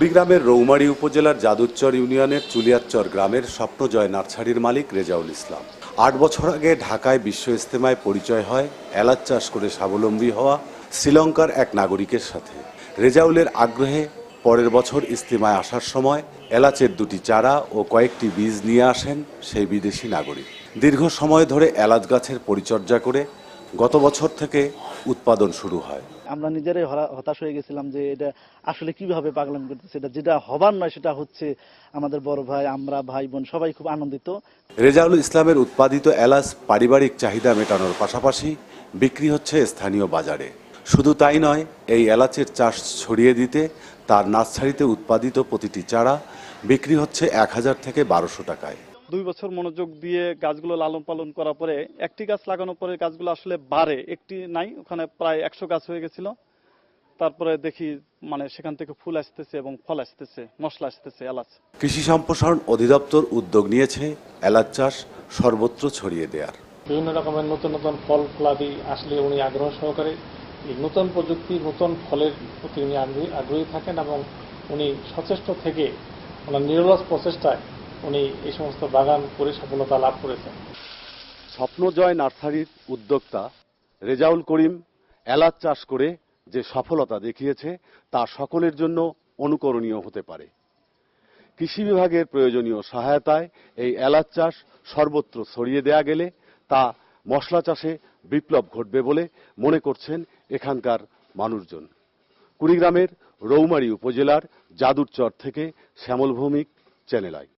কুড়িগ্রামের রৌমারী উপজেলার যাদুরচর ইউনিয়নের চুলিয়ারচর গ্রামের স্বপ্নজয় নার্সারির মালিক রেজাউল ইসলাম। আট বছর আগে ঢাকায় বিশ্ব ইস্তেমায় পরিচয় হয়, এলাচ চাষ করে স্বাবলম্বী হওয়া শ্রীলঙ্কার এক নাগরিকের সাথে। রেজাউলের আগ্রহে পরের বছর ইস্তেমায় আসার সময় এলাচের দুটি চারা ও কয়েকটি বীজ নিয়ে আসেন সেই বিদেশি নাগরিক। দীর্ঘ সময় ধরে এলাচ গাছের পরিচর্যা করে গত বছর থেকে উৎপাদন শুরু হয়। আমরা নিজেরাই হতাশ হয়ে গেছিলাম যে এটা আসলে কীভাবে পাগলাম করতেছে এটা যেটা হবার নয় সেটা হচ্ছে আমাদের বড় ভাই আমরা ভাই বোন সবাই খুব আনন্দিত। রেজাউল ইসলামের উৎপাদিত এলাচ পারিবারিক চাহিদা মেটানোর পাশাপাশি বিক্রি হচ্ছে স্থানীয় বাজারে। শুধু তাই নয় এই এলাচের চাষ ছড়িয়ে দিতে তার নার্সারিতে উৎপাদিত প্রতিটি চারা বিক্রি হচ্ছে এক হাজার থেকে বারোশো টাকায়। দুই বছর মনোযোগ দিয়ে গাছগুলো লালন পালন করার পরে একটি গাছ লাগানোর পরে গাছগুলো আসলে বাড়ে। একটি নাই ওখানে প্রায় একশো গাছ হয়ে গেছিল। তারপরে দেখি মানে সেখান থেকে ফুল আসতেছে এবং ফল আসতেছে মশলা আসতেছে এলাচ। কৃষি সম্প্রসারণ অধিদপ্তর উদ্যোগ নিয়েছে এলাচ চাষ সর্বত্র ছড়িয়ে দেওয়ার বিভিন্ন রকমের নতুন নতুন ফল ফলাদি আসলে উনি আগ্রহ সহকারে এই নতুন প্রযুক্তি নতুন ফলের প্রতি উনি আগ্রহী আগ্রহী থাকেন এবং উনি সচেষ্ট থেকে ওনার নিরলস প্রচেষ্টায় উনি এই সমস্ত বাগান করে সফলতা লাভ করেছেন। স্বপ্নজয় নার্সারির উদ্যোক্তা রেজাউল করিম এলাচ চাষ করে যে সফলতা দেখিয়েছে তা সকলের জন্য অনুকরণীয় হতে পারে। কৃষি বিভাগের প্রয়োজনীয় সহায়তায় এই এলাচ চাষ সর্বত্র ছড়িয়ে দেয়া গেলে তা মশলা চাষে বিপ্লব ঘটবে বলে মনে করছেন এখানকার মানুষজন। কুড়িগ্রামের রৌমারী উপজেলার যাদুরচর থেকে শ্যামল ভৌমিক চ্যানেল আই।